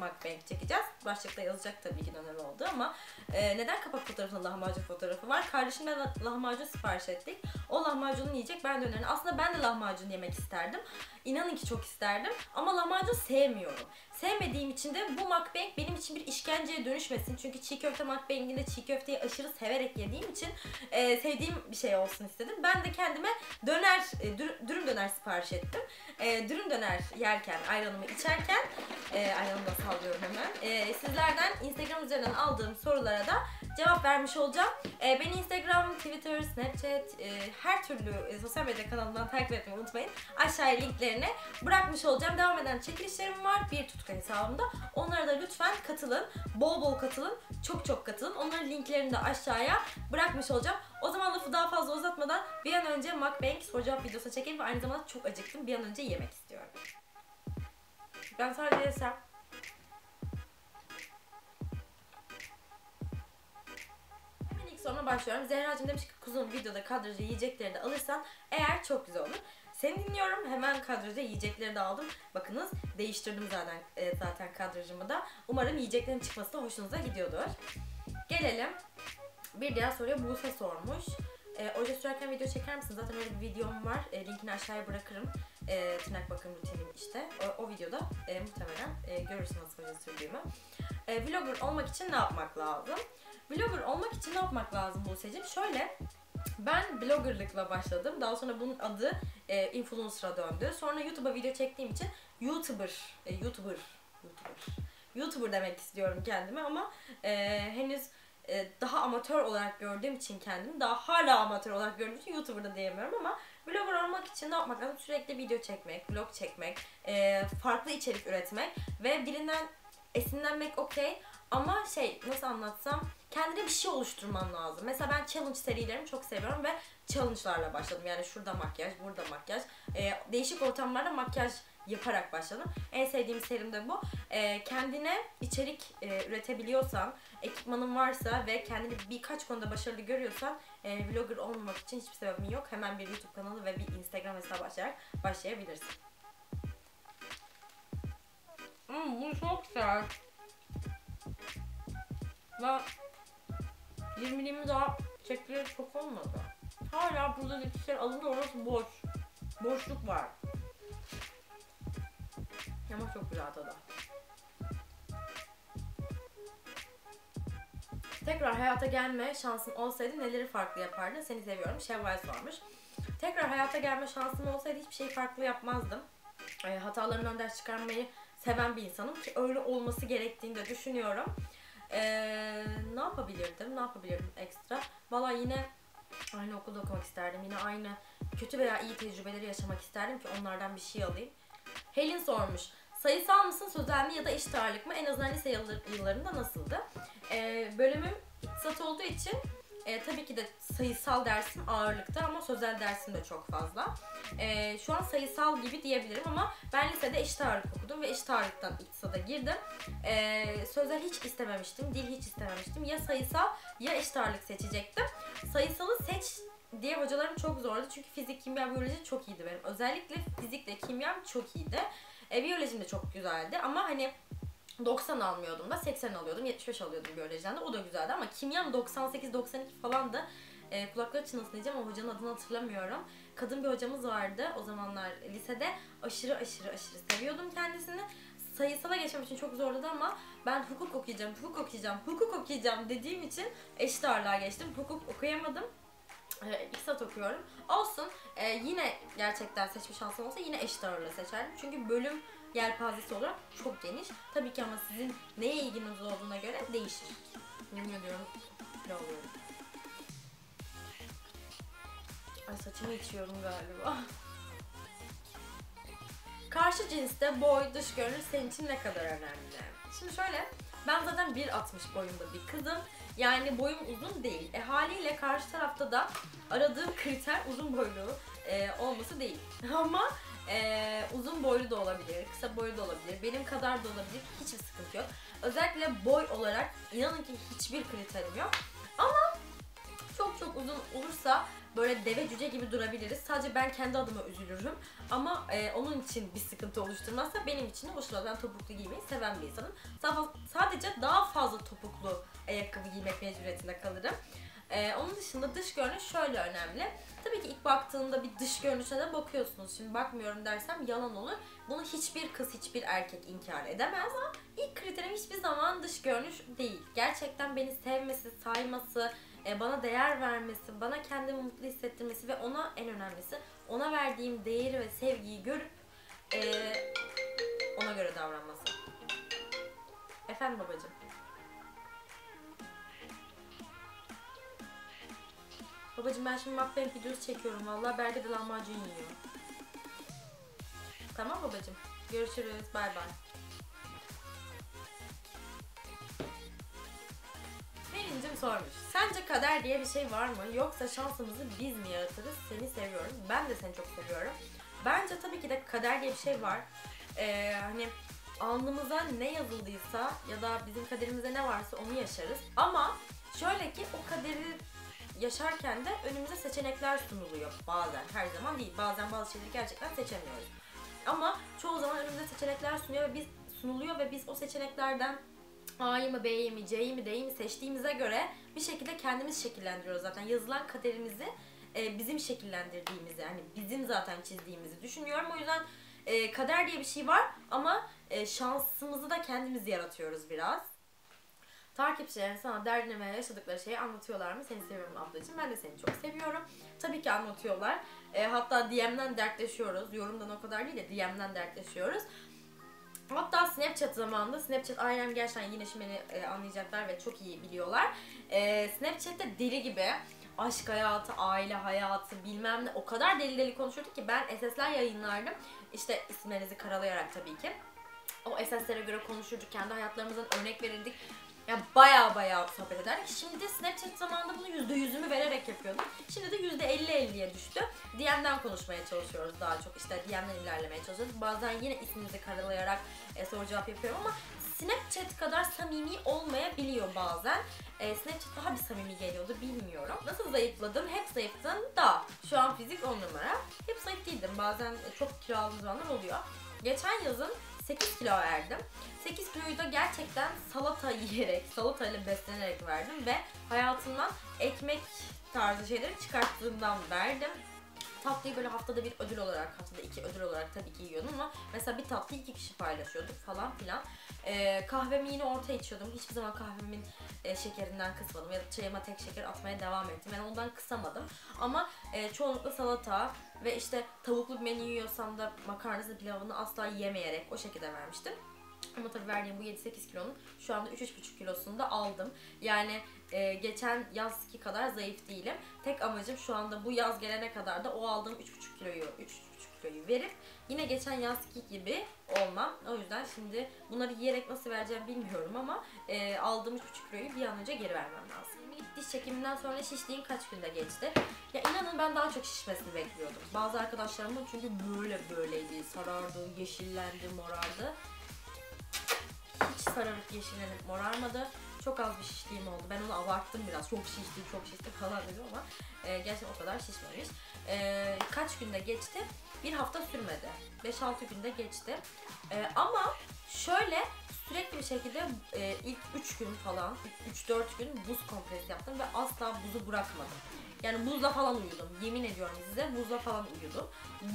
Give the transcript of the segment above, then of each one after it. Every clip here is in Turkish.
mukbang çekeceğiz. Başlıkta yazacak tabii ki döner oldu ama e, neden kapak fotoğrafında lahmacun fotoğrafı var? Kardeşimle la- lahmacun sipariş ettik. O lahmacunu yiyecek ben dönerini. Aslında ben de lahmacun yemek isterdim. İnanın ki çok isterdim ama lahmacun sevmiyorum. Sevmediğim için de bu mukbang benim için bir işkenceye dönüşmesin. Çünkü çiğ köfte mukbanginde çiğ köfteyi aşırı severek yediğim için e, sevdiğim bir şey olsun istedim. Ben de kendime döner, e, dür- dürüm döner sipariş ettim. E, dürüm döner yerken, ayranımı içerken, e, ayranımı da sallıyorum hemen. E, sizlerden Instagram üzerinden aldığım sorulara da cevap vermiş olacağım. E, beni Instagram, Twitter, Snapchat, e, her türlü e, sosyal medya kanalından takip etmeyi unutmayın. Aşağıya linklerini bırakmış olacağım. Devam eden çekilişlerim var. Bir tutku hesabımda. Onlara da lütfen katılın. Bol bol katılın. Çok çok katılın. Onların linklerini de aşağıya bırakmış olacağım. O zaman lafı daha fazla uzatmadan bir an önce mukbang soru cevap videosu çekelim ve aynı zamanda çok acıktım. Bir an önce yemek istiyorum. Ben sadece yesem. İlk başlıyorum. Zehra'cığım demiş ki kuzum videoda kadrajı yiyecekleri de alırsan eğer çok güzel olur. Seni dinliyorum. Hemen kadraja yiyecekleri de aldım. Bakınız değiştirdim zaten e, zaten kadrajımı da. Umarım yiyeceklerin çıkması da hoşunuza gidiyordur. Gelelim. Bir diğer soruya Buse sormuş. E, oje sürerken video çeker misin? Zaten öyle bir videom var. E, linkini aşağıya bırakırım. E, tırnak bakım rutinim işte. O, o videoda e, muhtemelen e, görürsünüz oje sürdüğümü. E, vlogger olmak için ne yapmak lazım? Vlogger olmak için ne yapmak lazım Buse'cim? Şöyle ben bloggerlıkla başladım. Daha sonra bunun adı e, influencer'a döndü. Sonra YouTube'a video çektiğim için YouTuber, e, YouTuber, YouTuber, YouTuber demek istiyorum kendime ama e, henüz e, daha amatör olarak gördüğüm için kendimi, daha hala amatör olarak gördüğüm için YouTuber da diyemiyorum ama blogger olmak için ne yapmak lazım? Sürekli video çekmek, vlog çekmek, e, farklı içerik üretmek ve birinden esinlenmek okey ama şey nasıl anlatsam kendine bir şey oluşturman lazım. Mesela ben challenge serilerimi çok seviyorum ve challenge'larla başladım. Yani şurada makyaj, burada makyaj. Ee, değişik ortamlarda makyaj yaparak başladım. En sevdiğim serim de bu. Ee, kendine içerik e, üretebiliyorsan, ekipmanın varsa ve kendini birkaç konuda başarılı görüyorsan e, vlogger olmamak için hiçbir sebebin yok. Hemen bir YouTube kanalı ve bir Instagram hesabı açarak başlayabilirsin. Hmm, bu çok güzel. Ve 20'liğimi daha çekleri çok olmadı. Hala burada dikişler alındı orası boş. Boşluk var. Ama çok güzel tadı. Tekrar hayata gelme şansın olsaydı neleri farklı yapardın? Seni seviyorum. Şevval sormuş. Tekrar hayata gelme şansım olsaydı hiçbir şey farklı yapmazdım. E, hatalarımdan ders çıkarmayı seven bir insanım ki öyle olması gerektiğini de düşünüyorum. Ee, ne yapabilirdim? Ne yapabilirdim ekstra? Valla yine aynı okulda okumak isterdim. Yine aynı kötü veya iyi tecrübeleri yaşamak isterdim ki onlardan bir şey alayım. Helin sormuş. Sayısal mısın, sözel mi ya da eşit ağırlık mı? En azından lise yıllar- yıllarında nasıldı? Ee, bölümüm iktisat olduğu için e, tabii ki de sayısal dersim ağırlıkta ama sözel dersim de çok fazla. E, şu an sayısal gibi diyebilirim ama ben lisede eşit ağırlık okudum ve eşit ağırlıktan iktisada girdim. E, sözel hiç istememiştim, dil hiç istememiştim. Ya sayısal ya eşit ağırlık seçecektim. Sayısalı seç diye hocalarım çok zorladı çünkü fizik, kimya, biyoloji çok iyiydi benim. Özellikle fizikle kimyam çok iyiydi. E, biyolojim de çok güzeldi ama hani 90 almıyordum da 80 alıyordum. 75 alıyordum biyolojiden de. O da güzeldi ama kimyam 98-92 falan da e, kulakları çınlasın diyeceğim ama hocanın adını hatırlamıyorum. Kadın bir hocamız vardı o zamanlar lisede. Aşırı aşırı aşırı seviyordum kendisini. Sayısala geçmem için çok zorladı ama ben hukuk okuyacağım, hukuk okuyacağım, hukuk okuyacağım dediğim için eşit ağırlığa geçtim. Hukuk okuyamadım. E, İktisat okuyorum. Olsun. E, yine gerçekten seçme şansım olsa yine eşit ağırlığı seçerdim. Çünkü bölüm yelpazesi olarak çok geniş. Tabii ki ama sizin neye ilginiz olduğuna göre değişir. Yemin ediyorum ne oluyorum. Ay saçımı içiyorum galiba. Karşı cinste boy, dış görünüş senin için ne kadar önemli? Şimdi şöyle, ben zaten 1.60 boyunda bir kızım. Yani boyum uzun değil. E haliyle karşı tarafta da aradığım kriter uzun boylu e, olması değil. Ama ee, uzun boylu da olabilir, kısa boylu da olabilir, benim kadar da olabilir. Hiçbir sıkıntı yok. Özellikle boy olarak inanın ki hiçbir kriterim yok. Ama çok çok uzun olursa böyle deve cüce gibi durabiliriz. Sadece ben kendi adıma üzülürüm. Ama e, onun için bir sıkıntı oluşturmazsa benim için de hoşuma ben topuklu giymeyi seven bir insanım. Sa- Sadece daha fazla topuklu ayakkabı giymek mecburiyetinde kalırım. Ee, onun dışında dış görünüş şöyle önemli. Tabii ki ilk baktığında bir dış görünüşe de bakıyorsunuz. Şimdi bakmıyorum dersem yalan olur. Bunu hiçbir kız, hiçbir erkek inkar edemez ama ilk kriterim hiçbir zaman dış görünüş değil. Gerçekten beni sevmesi, sayması, e, bana değer vermesi, bana kendimi mutlu hissettirmesi ve ona en önemlisi ona verdiğim değeri ve sevgiyi görüp e, ona göre davranması. Efendim babacığım. Babacığım ben şimdi mukbang videosu çekiyorum. Vallahi Berke de lahmacun yiyor. Tamam babacığım. Görüşürüz. Bay bay. Pelincim sormuş. Sence kader diye bir şey var mı? Yoksa şansımızı biz mi yaratırız? Seni seviyorum. Ben de seni çok seviyorum. Bence tabii ki de kader diye bir şey var. Ee, hani alnımıza ne yazıldıysa ya da bizim kaderimize ne varsa onu yaşarız. Ama şöyle ki o kaderi yaşarken de önümüze seçenekler sunuluyor bazen. Her zaman değil. Bazen bazı şeyleri gerçekten seçemiyoruz. Ama çoğu zaman önümüze seçenekler sunuyor ve biz sunuluyor ve biz o seçeneklerden A'yı mı B'yi mi C'yi mi D'yi mi seçtiğimize göre bir şekilde kendimiz şekillendiriyoruz zaten. Yazılan kaderimizi e, bizim şekillendirdiğimizi yani bizim zaten çizdiğimizi düşünüyorum. O yüzden e, kader diye bir şey var ama e, şansımızı da kendimiz yaratıyoruz biraz. Takipçilerin sana derdini ve yaşadıkları şeyi anlatıyorlar mı? Seni seviyorum ablacığım. Ben de seni çok seviyorum. Tabii ki anlatıyorlar. E, hatta DM'den dertleşiyoruz. Yorumdan o kadar değil de DM'den dertleşiyoruz. Hatta Snapchat zamanında Snapchat ailem gerçekten yine şimdi beni e, anlayacaklar ve çok iyi biliyorlar. E, Snapchat'te deli gibi aşk hayatı, aile hayatı bilmem ne o kadar deli deli konuşurduk ki ben SS'ler yayınlardım. İşte isimlerinizi karalayarak tabii ki. O SS'lere göre konuşurduk, kendi hayatlarımızdan örnek verirdik. Ya baya baya sohbet ederdik. Şimdi de Snapchat zamanında bunu yüzde yüzümü vererek yapıyordum. Şimdi de yüzde elli elliye düştü. DM'den konuşmaya çalışıyoruz daha çok. İşte DM'den ilerlemeye çalışıyoruz. Bazen yine isminizi karalayarak e, soru cevap yapıyorum ama Snapchat kadar samimi olmayabiliyor bazen. E, Snapchat daha bir samimi geliyordu bilmiyorum. Nasıl zayıfladım? Hep zayıftım da. Şu an fizik 10 numara. Hep zayıf değildim. Bazen çok aldığım zamanlar oluyor. Geçen yazın 8 kilo verdim. 8 kiloyu da gerçekten salata yiyerek, salatayla beslenerek verdim ve hayatımdan ekmek tarzı şeyleri çıkarttığımdan verdim. Tatlıyı böyle haftada bir ödül olarak, haftada iki ödül olarak tabii ki yiyordum ama mesela bir tatlıyı iki kişi paylaşıyorduk falan filan. Ee, kahvemi yine orta içiyordum. Hiçbir zaman kahvemin e, şekerinden kısmadım ya da çayıma tek şeker atmaya devam ettim. Yani ondan kısamadım. Ama e, çoğunlukla salata ve işte tavuklu bir menü yiyorsam da makarnasını pilavını asla yemeyerek o şekilde vermiştim. Ama tabii verdiğim bu 7-8 kilonun şu anda 3-3,5 kilosunu da aldım. Yani e, geçen yazki kadar zayıf değilim. Tek amacım şu anda bu yaz gelene kadar da o aldığım 3,5 kiloyu 3,5 kiloyu verip yine geçen yazki gibi olmam. O yüzden şimdi bunları yiyerek nasıl vereceğim bilmiyorum ama e, aldığım 3,5 kiloyu bir an önce geri vermem lazım. Diş çekiminden sonra şişliğim kaç günde geçti? Ya inanın ben daha çok şişmesini bekliyordum. Bazı arkadaşlarımın çünkü böyle böyleydi. Sarardı, yeşillendi, morardı hiç sararıp yeşillenip morarmadı. Çok az bir şişliğim oldu. Ben onu abarttım biraz. Çok şişti, çok şişti falan dedim ama e, gerçekten o kadar şişmemiş. E, kaç günde geçti? Bir hafta sürmedi. 5-6 günde geçti. E, ama şöyle sürekli bir şekilde e, ilk 3 gün falan, 3-4 gün buz kompres yaptım ve asla buzu bırakmadım. Yani buzla falan uyudum. Yemin ediyorum size buzla falan uyudum.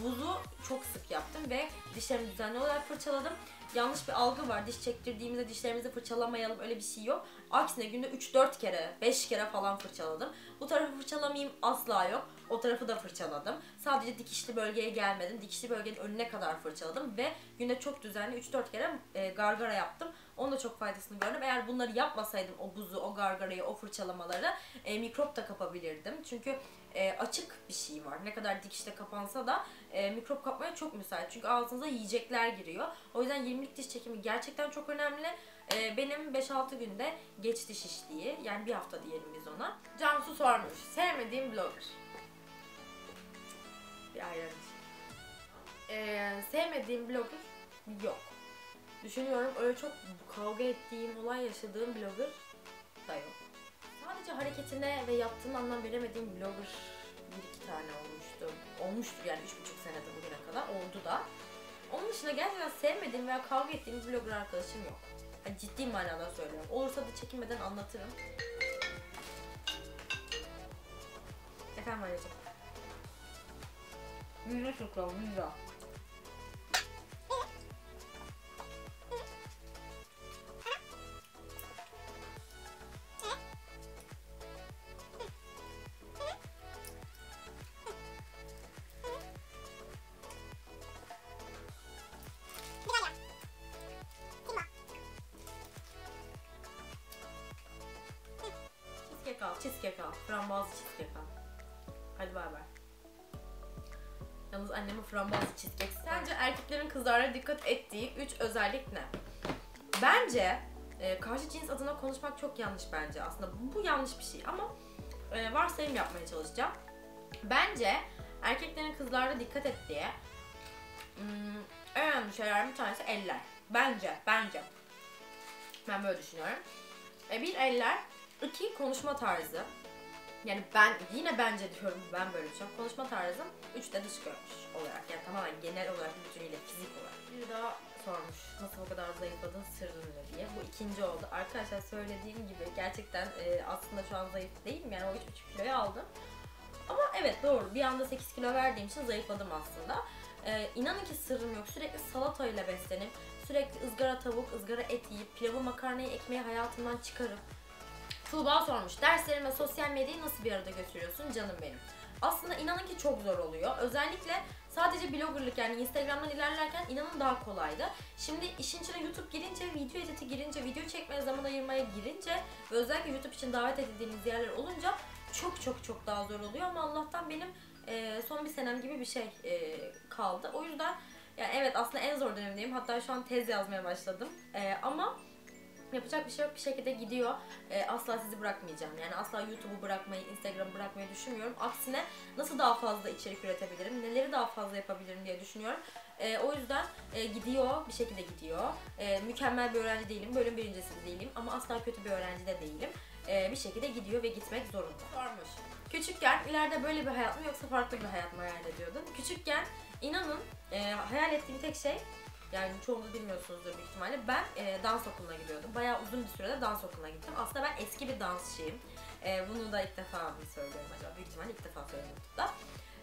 Buzu çok sık yaptım ve dişlerimi düzenli olarak fırçaladım. Yanlış bir algı var. Diş çektirdiğimizde dişlerimizi fırçalamayalım öyle bir şey yok. Aksine günde 3-4 kere, 5 kere falan fırçaladım. Bu tarafı fırçalamayayım asla yok. O tarafı da fırçaladım. Sadece dikişli bölgeye gelmedim. Dikişli bölgenin önüne kadar fırçaladım ve günde çok düzenli 3-4 kere e, gargara yaptım. Onun da çok faydasını gördüm. Eğer bunları yapmasaydım o buzu, o gargarayı, o fırçalamaları e, mikrop da kapabilirdim. Çünkü e, açık bir şey var. Ne kadar dikişte kapansa da e, mikrop kapmaya çok müsait. Çünkü ağzınıza yiyecekler giriyor. O yüzden 20'lik diş çekimi gerçekten çok önemli. E, benim 5-6 günde geçti şişliği. Yani bir hafta diyelim biz ona. Cansu sormuş. Sevmediğim blogger. Bir ayran iç. E, sevmediğim blogger yok. Düşünüyorum öyle çok kavga ettiğim, olay yaşadığım blogger da yok. sadece hareketine ve yaptığını anlam veremediğim blogger bir iki tane olmuştu. Olmuştur yani üç buçuk senede bugüne kadar oldu da. Onun dışında gerçekten sevmediğim veya kavga ettiğim blogger arkadaşım yok. Yani ciddi manada söylüyorum. Olursa da çekinmeden anlatırım. Efendim anneciğim. Yüzü. Cheesecake al, cheesecake al. Frambuazlı cheesecake al. Hadi bay bay. Yalnız anneme frambuazlı cheesecake Sence erkeklerin kızlara dikkat ettiği 3 özellik ne? Bence e, karşı cins adına konuşmak çok yanlış bence aslında. Bu, bu yanlış bir şey ama e, varsayım yapmaya çalışacağım. Bence erkeklerin kızlarda dikkat ettiği hmm, en önemli şeylerden bir tanesi eller. Bence, bence. Ben böyle düşünüyorum. E, bir eller, iki konuşma tarzı. Yani ben yine bence diyorum ben böyle düşünüyorum. Konuşma tarzım, üç de dış görünüş olarak. Yani tamamen genel olarak bütünüyle fizik olarak. Bir daha sormuş nasıl bu kadar zayıfladın sırrın ne diye. Bu ikinci oldu. Arkadaşlar söylediğim gibi gerçekten e, aslında şu an zayıf değilim. Yani o 3,5 kiloyu aldım. Ama evet doğru. Bir anda 8 kilo verdiğim için zayıfladım aslında. Ee, inanın ki sırrım yok. Sürekli salatayla beslenip, sürekli ızgara tavuk, ızgara et yiyip, pilavı, makarnayı, ekmeği hayatımdan çıkarıp. Tuğba sormuş. Derslerin ve sosyal medyayı nasıl bir arada götürüyorsun canım benim? Aslında inanın ki çok zor oluyor. Özellikle sadece bloggerlık yani Instagram'dan ilerlerken inanın daha kolaydı. Şimdi işin içine YouTube girince, video editi girince, video çekmeye zaman ayırmaya girince ve özellikle YouTube için davet edildiğiniz yerler olunca çok çok çok daha zor oluyor ama Allah'tan benim e, son bir senem gibi bir şey e, kaldı. O yüzden yani evet aslında en zor dönemdeyim. Hatta şu an tez yazmaya başladım. E, ama yapacak bir şey yok bir şekilde gidiyor. E, asla sizi bırakmayacağım. Yani asla YouTube'u bırakmayı, Instagram'ı bırakmayı düşünmüyorum. Aksine nasıl daha fazla içerik üretebilirim, neleri daha fazla yapabilirim diye düşünüyorum. E, o yüzden e, gidiyor, bir şekilde gidiyor. E, mükemmel bir öğrenci değilim, bölüm birincisi de değilim ama asla kötü bir öğrenci de değilim. E, bir şekilde gidiyor ve gitmek zorunda. Sormuş. Küçükken ileride böyle bir hayat mı yoksa farklı bir hayat mı hayal ediyordun? Küçükken inanın e, hayal ettiğim tek şey yani çoğunuz bilmiyorsunuzdur büyük ihtimalle. Ben e, dans okuluna gidiyordum. Bayağı uzun bir sürede dans okuluna gittim. Aslında ben eski bir dansçıyım. E, bunu da ilk defa mı söylüyorum acaba? Büyük ihtimalle ilk defa söylüyorum YouTube'da.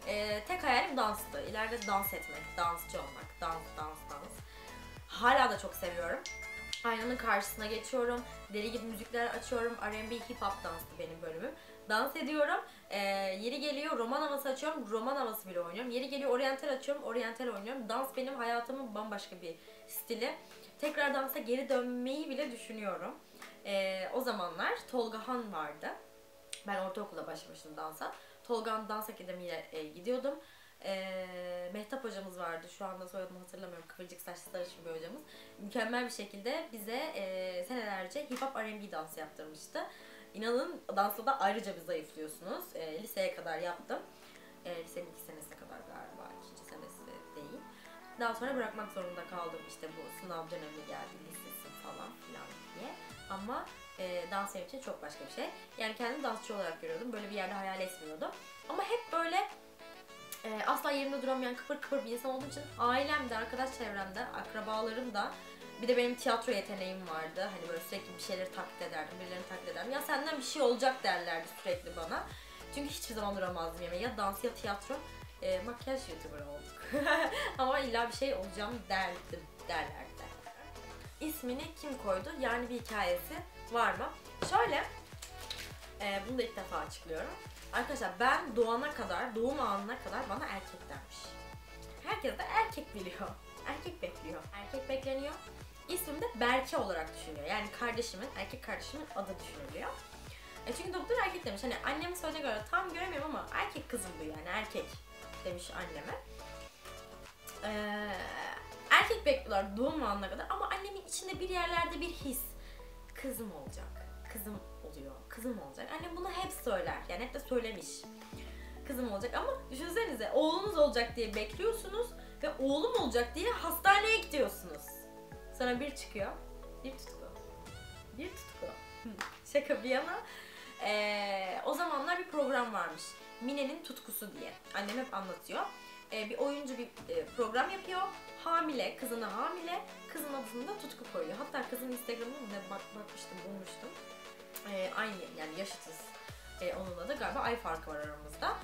E, tek hayalim danstı. İleride dans etmek, dansçı olmak. Dans, dans, dans. Hala da çok seviyorum. Aynanın karşısına geçiyorum. Deli gibi müzikler açıyorum. R&B, hip hop danstı benim bölümüm. Dans ediyorum. Ee, yeri geliyor roman havası açıyorum. Roman havası bile oynuyorum. Yeri geliyor oryantal açıyorum. Oryantal oynuyorum. Dans benim hayatımın bambaşka bir stili. Tekrar dansa geri dönmeyi bile düşünüyorum. Ee, o zamanlar Tolga Han vardı. Ben ortaokulda başlamıştım dansa. Tolga Han Dans Akademi'ye e, gidiyordum. Ee, Mehtap hocamız vardı. Şu anda soyadını hatırlamıyorum. Kıvırcık saçlı sarışın bir hocamız. Mükemmel bir şekilde bize e, senelerce hip hop R&B dans yaptırmıştı. İnanın dansta da ayrıca bir zayıflıyorsunuz. E, liseye kadar yaptım. E, lisenin iki senesine kadar galiba. ikinci senesi değil. Daha sonra bırakmak zorunda kaldım. İşte bu sınav dönemi geldi. Lisesin falan filan diye. Ama e, dans benim için çok başka bir şey. Yani kendimi dansçı olarak görüyordum. Böyle bir yerde hayal etmiyordum. Ama hep böyle e, asla yerimde duramayan kıpır kıpır bir insan olduğu için ailemde, arkadaş çevremde, akrabalarım da bir de benim tiyatro yeteneğim vardı. Hani böyle sürekli bir şeyleri taklit ederdim, birilerini taklit ederdim. Ya senden bir şey olacak derlerdi sürekli bana. Çünkü hiçbir zaman duramazdım yemeğe. Ya dans ya tiyatro. E, makyaj youtuber olduk. Ama illa bir şey olacağım derdim derlerdi. İsmini kim koydu? Yani bir hikayesi var mı? Şöyle, e, bunu da ilk defa açıklıyorum. Arkadaşlar ben doğana kadar, doğum anına kadar bana erkek denmiş. Herkes de erkek biliyor. Erkek bekliyor. Erkek bekleniyor. İsmim de Berke olarak düşünüyor. Yani kardeşimin, erkek kardeşimin adı düşünülüyor. E çünkü doktor erkek demiş. Hani annemin söylediğine göre tam göremiyorum ama erkek kızım bu yani erkek demiş anneme. Ee, erkek bekliyorlar doğum anına kadar ama annemin içinde bir yerlerde bir his. Kızım olacak. Kızım oluyor. Kızım olacak. Annem bunu hep söyler. Yani hep de söylemiş. Kızım olacak ama düşünsenize oğlunuz olacak diye bekliyorsunuz ve oğlum olacak diye hastaneye gidiyorsunuz. Sonra bir çıkıyor. Bir tutku. Bir tutku. Şaka bir yana. Ee, o zamanlar bir program varmış. Mine'nin tutkusu diye. Annem hep anlatıyor. Ee, bir oyuncu bir e, program yapıyor. Hamile, kızına hamile. Kızın adını da tutku koyuyor. Hatta kızın Instagram'ına bak, bakmıştım, bulmuştum. Ee, aynı yani yaşıtız. Ee, onunla da galiba ay farkı var aramızda.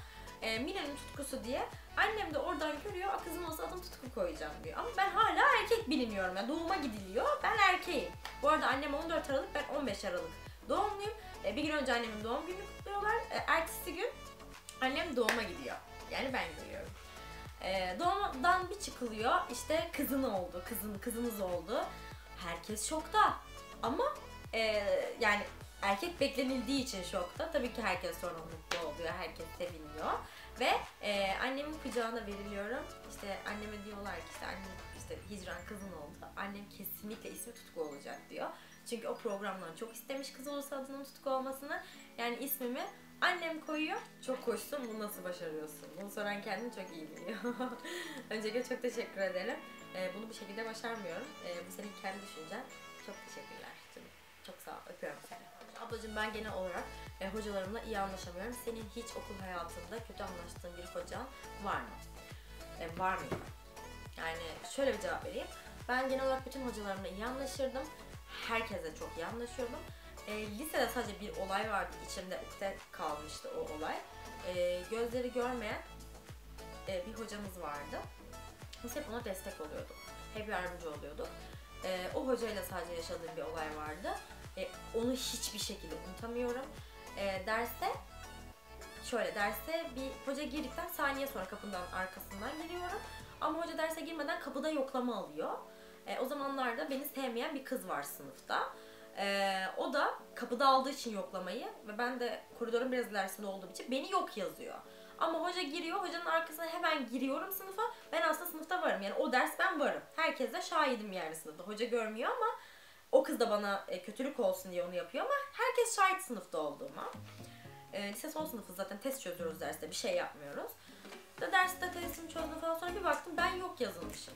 Mine'nin tutkusu diye. Annem de oradan görüyor. "Aa, Kızım olsa adını tutku koyacağım diyor. Ama ben hala erkek biliniyorum. Yani doğuma gidiliyor. Ben erkeğim. Bu arada annem 14 Aralık, ben 15 Aralık doğumluyum. Ee, bir gün önce annemin doğum gününü kutluyorlar. Ee, ertesi gün annem doğuma gidiyor. Yani ben gidiyorum. Ee, doğumdan bir çıkılıyor. İşte kızın oldu, kızın kızınız oldu. Herkes şokta. Ama e, yani erkek beklenildiği için şokta. Tabii ki herkes sonra mutlu oluyor, herkes seviniyor. Ve e, annemin kucağına veriliyorum. İşte anneme diyorlar ki işte annem işte hicran kızın oldu. Annem kesinlikle ismi Tutku olacak diyor. Çünkü o programdan çok istemiş kız olursa adının Tutku olmasını. Yani ismimi annem koyuyor. Çok hoşsun bunu nasıl başarıyorsun? Bunu soran kendini çok iyi biliyor. Öncelikle çok teşekkür ederim. E, bunu bir şekilde başarmıyorum. E, bu senin kendi düşüncen. Çok teşekkürler. Çok sağ ol. Öpüyorum seni. Ablacığım ben genel olarak e, hocalarımla iyi anlaşamıyorum. Senin hiç okul hayatında kötü anlaştığın bir hocan var mı? E, var mıydı? Yani şöyle bir cevap vereyim. Ben genel olarak bütün hocalarımla iyi anlaşırdım. Herkesle çok iyi anlaşıyordum. E, lisede sadece bir olay vardı. içimde ukde kalmıştı o olay. E, gözleri görmeyen e, bir hocamız vardı. Biz hep ona destek oluyorduk. Hep yardımcı oluyorduk. E, o hocayla sadece yaşadığım bir olay vardı. E, onu hiçbir şekilde unutamıyorum. E, derste şöyle derse bir hoca girdikten saniye sonra kapından arkasından giriyorum. Ama hoca derse girmeden kapıda yoklama alıyor. E, o zamanlarda beni sevmeyen bir kız var sınıfta. E, o da kapıda aldığı için yoklamayı ve ben de koridorun biraz ilerisinde olduğum için beni yok yazıyor. Ama hoca giriyor, hocanın arkasına hemen giriyorum sınıfa. Ben aslında sınıfta varım. Yani o ders ben varım. Herkes de şahidim yani sınıfta. Hoca görmüyor ama o kız da bana e, kötülük olsun diye onu yapıyor ama herkes şahit sınıfta olduğuma. E, lise son sınıfı zaten test çözüyoruz derste bir şey yapmıyoruz. Da derste testimi çözdüm falan sonra bir baktım ben yok yazılmışım.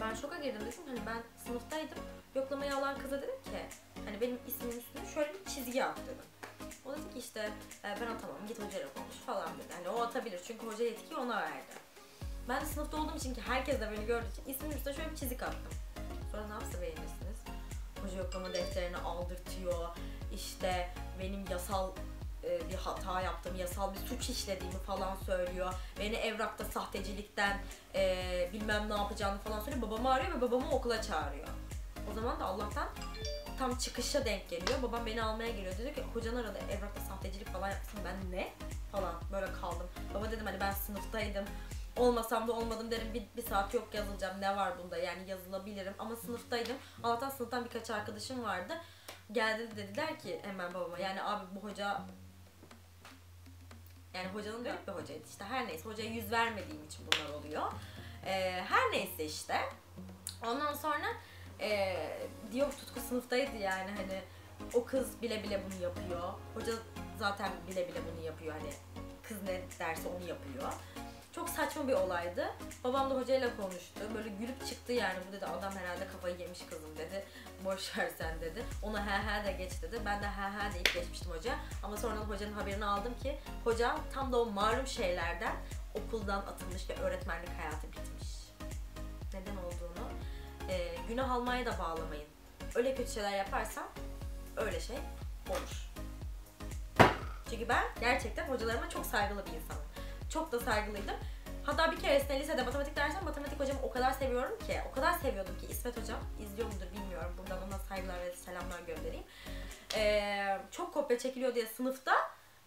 Ben şoka girdim dedim hani ben sınıftaydım yoklamayı alan kıza dedim ki hani benim ismimin üstüne şöyle bir çizgi at dedim. O dedi ki işte "E, ben atamam git hocayla konuş falan dedi. Hani o atabilir çünkü hoca yetkiyi ona verdi. Ben de sınıfta olduğum için ki herkes de beni gördüğü için ismimin üstüne şöyle bir çizik attım. Sonra ne yapsa beğenirsiniz. Yoklama defterini aldırtıyor. İşte benim yasal e, bir hata yaptığımı, yasal bir suç işlediğimi falan söylüyor. Beni evrakta sahtecilikten e, bilmem ne yapacağını falan söylüyor. Babamı arıyor ve babamı okula çağırıyor. O zaman da Allah'tan tam çıkışa denk geliyor. Babam beni almaya geliyor. Dedi ki hocan aradı evrakta sahtecilik falan yapsın. Ben ne? Falan böyle kaldım. Baba dedim hani ben sınıftaydım. Olmasam da olmadım derim. Bir, bir saat yok yazılacağım ne var bunda? Yani yazılabilirim. Ama sınıftaydım. Allah'tan sınıftan birkaç arkadaşım vardı. Geldi dediler ki hemen babama yani abi bu hoca yani hocanın garip bir hocaydı işte. Her neyse hocaya yüz vermediğim için bunlar oluyor. Ee, her neyse işte. Ondan sonra ee, diyor tutku sınıftaydı yani hani o kız bile bile bunu yapıyor. Hoca zaten bile bile bunu yapıyor. Hani kız ne derse onu yapıyor çok saçma bir olaydı. Babam da hocayla konuştu. Böyle gülüp çıktı yani. Bu dedi adam herhalde kafayı yemiş kızım dedi. Boş ver sen dedi. Ona he he de geç dedi. Ben de he he deyip geçmiştim hoca. Ama sonra hocanın haberini aldım ki hoca tam da o malum şeylerden okuldan atılmış ve öğretmenlik hayatı bitmiş. Neden olduğunu e, günah almaya da bağlamayın. Öyle kötü şeyler yaparsan öyle şey olur. Çünkü ben gerçekten hocalarıma çok saygılı bir insanım. Çok da saygılıydım. Hatta bir keresinde lisede matematik dersinde matematik hocamı o kadar seviyorum ki, o kadar seviyordum ki İsmet hocam, izliyor mudur bilmiyorum. Buradan ona saygılar ve selamlar göndereyim. Ee, çok kopya çekiliyor diye sınıfta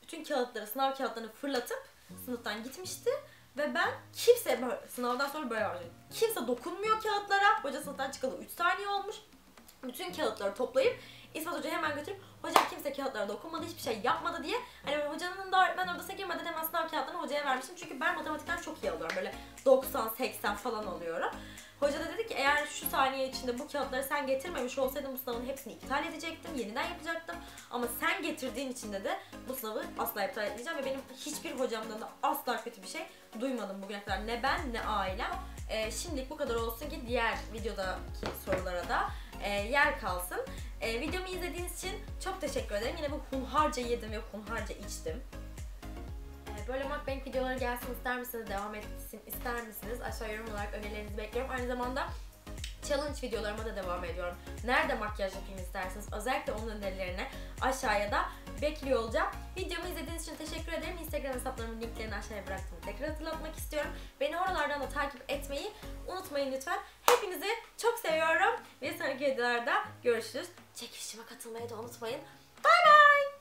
bütün kağıtları, sınav kağıtlarını fırlatıp sınıftan gitmişti. Ve ben kimse sınavdan sonra böyle var. Kimse dokunmuyor kağıtlara. Hoca sınıftan çıkalı 3 saniye olmuş. Bütün kağıtları toplayıp İsmet Hoca'ya hemen götürüp hocam kimse kağıtlara dokunmadı hiçbir şey yapmadı diye hani hocanın da ben odasına girmeden hemen sınav kağıtlarını hocaya vermiştim çünkü ben matematikten çok iyi alıyorum böyle 90-80 falan alıyorum. Hoca da dedi ki eğer şu saniye içinde bu kağıtları sen getirmemiş olsaydın bu sınavın hepsini iptal edecektim, yeniden yapacaktım. Ama sen getirdiğin için de de bu sınavı asla iptal etmeyeceğim ve benim hiçbir hocamdan da asla kötü bir şey duymadım bugüne kadar. Ne ben ne ailem. Ee, şimdilik bu kadar olsun ki diğer videodaki sorulara da e, yer kalsın. Ee, videomu izlediğiniz için çok teşekkür ederim. Yine bu hunharca yedim ve hunharca içtim. Ee, Böyle mukbang videoları gelsin ister misiniz? Devam etsin ister misiniz? Aşağı yorum olarak önerilerinizi bekliyorum. Aynı zamanda challenge videolarıma da devam ediyorum. Nerede makyaj yapayım isterseniz özellikle onun önerilerini aşağıya da bekliyor olacağım. Videomu izlediğiniz için teşekkür ederim. Instagram hesaplarımın linklerini aşağıya bıraktım. Tekrar hatırlatmak istiyorum. Beni oralardan da takip etmeyi unutmayın lütfen. Hepinizi çok seviyorum. Bir sonraki videolarda görüşürüz çekilişime katılmayı da unutmayın. Bay bay.